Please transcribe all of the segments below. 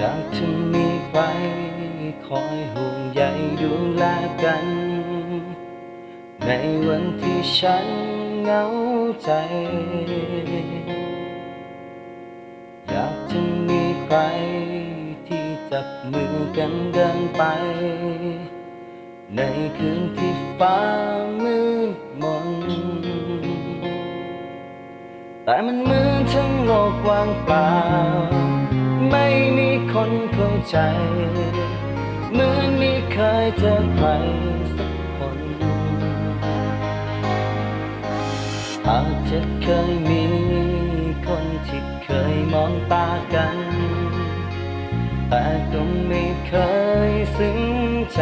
อยากจะมีใครคอยห่วงใยดูแลกัน ในวันที่ฉันเหงาใจ อยากจะมีใครที่จับมือกันเดินไป ในคืนที่ฟ้ามืดมน แต่มันเหมือนทั้งโลกว่างเปล่า ไม่มีคนเข้าใจ เหมือนไม่เคยเจอใครสักคนอาจจะเคยมีคนที่เคยมองตากัน แต่ก็ไม่เคยซึ้งใจ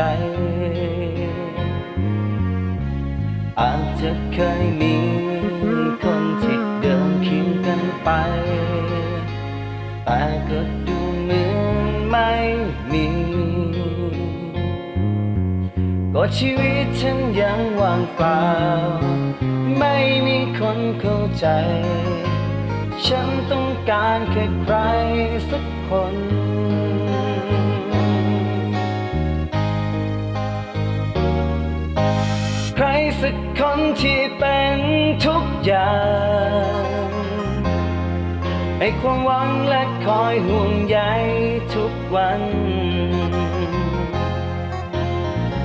อาจจะเคยมีคนที่เดินเคียงกันไป แต่ก็ดูเหมือนไม่มี ก็ชีวิตฉันยังว่างเปล่า ไม่มีคนเข้าใจ ฉันต้องการแค่ใครสักคนใครสักคนที่เป็นทุกอย่าง ให้ความหวังและคอยห่วงใยทุกวัน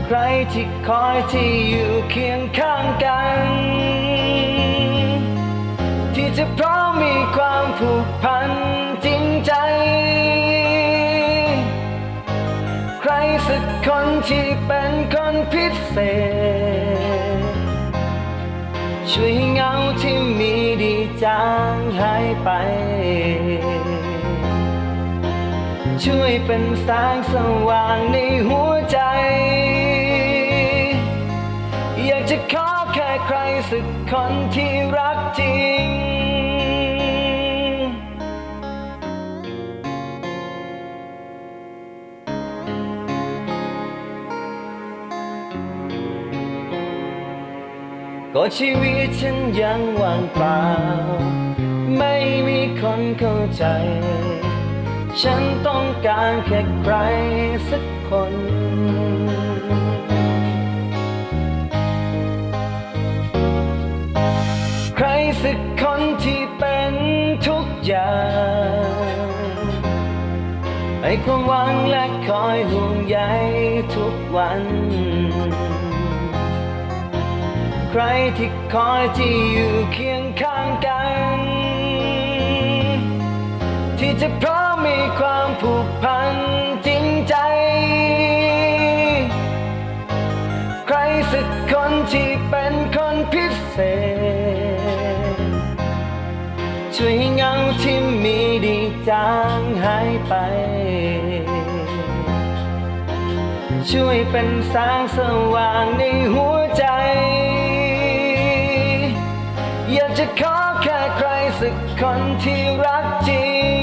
ใครที่คอยที่อยู่เคียงข้างกัน ที่จะพร้อมมีความผูกพันจริงใจ ใครสักคนที่เป็นคนพิเศษ ช่วยให้เงาที่มีดี จางหายไป ช่วยเป็นแสงสว่างในหัวใจ อยากจะขอแค่ใครสักคนที่รักจริง ก็ชีวิตฉันยังว่างเปล่า ไม่มีคนเข้าใจ ฉันต้องการแค่ใครสักคน ใครสักคนที่เป็นทุกอย่างให้ความหวังและคอยห่วงใยทุกวัน ใครที่คอยที่อยู่เคียงข้างกัน ที่จะพร้อมมีความผูกพันจริงใจ ใครสักคนที่เป็นคนพิเศษ ช่วยเงาที่มีดีจางหายไปช่วยเป็นแสงสว่างในหัวใจ อยากจะขอแค่ใครสักคนที่รักจริง